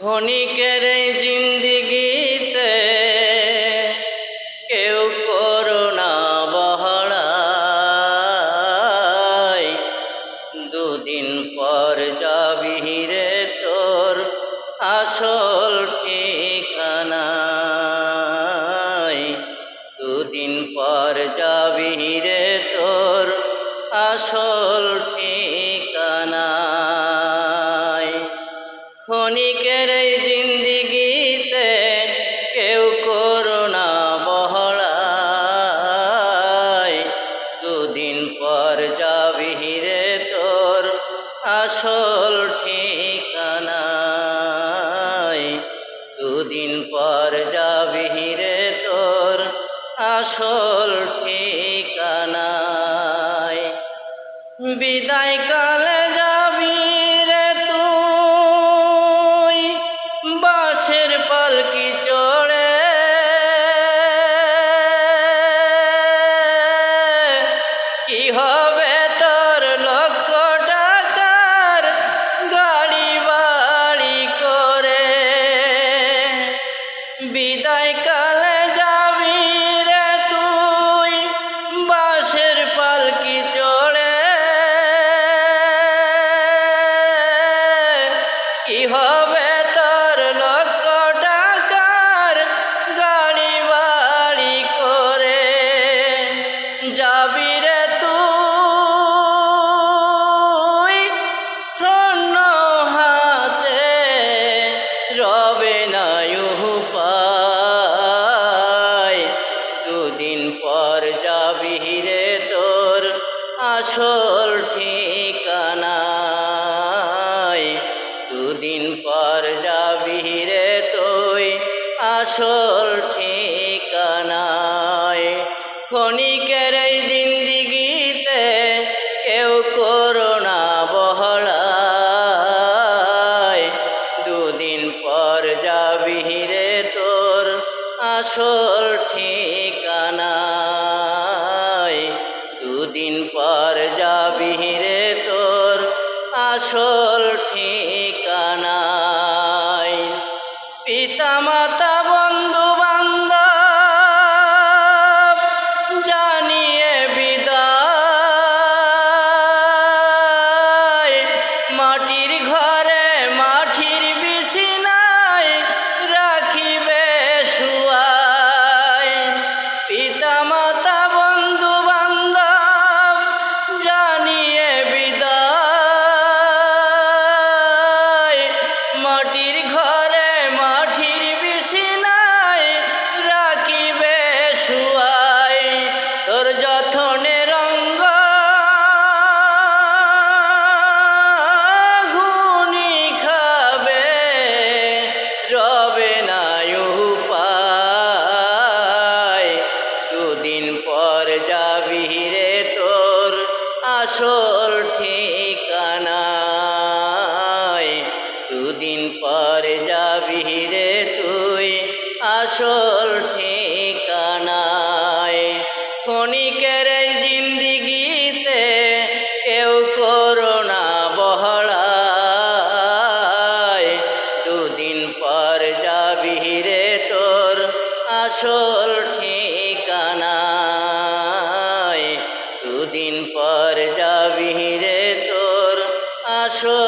ক্ষণিকের এই জিন্দিগিতে কেউ করোনা বহড়ায় দুদিন পর যাবি রে তোর আসল ঠিকানায়। দুদিন পর যাবি রে তোর আসল ঠিকানায় ক্ষণিকের এই জিন্দিগিতে কেউ করোনা বহড়ায় দুদিন পর যাবি রে তোর আসল ঠিকানায় দুদিন পর যাবি রে তোর আসল ঠিকানায় বিদায় কি হবে তোর লক্ষ টাকার গাড়ি বাড়ি করে? বিদায় রবে না উপায় দুদিন পর যাবি রে তোর আসল ঠিকানায়। দুদিন পর যাবি রে তুই আসল ঠিকানায়। ক্ষণিকের এই জিন্দিগিতে কেউ করোনা আসল ঠিকানায়। দুদিন পর যাবি রে তোর আসল ঠিকানায়। পিতা মাতা বন্ধু আসল ঠিকানায় দুদিন পর যাবি রে তুই আসল ঠিকানায়। ক্ষণিকের এই জিন্দিগিতে কেউ করোনা বহড়ায় দুদিন পর যাবি রে তোর আসল ঠিক রে তোর আসো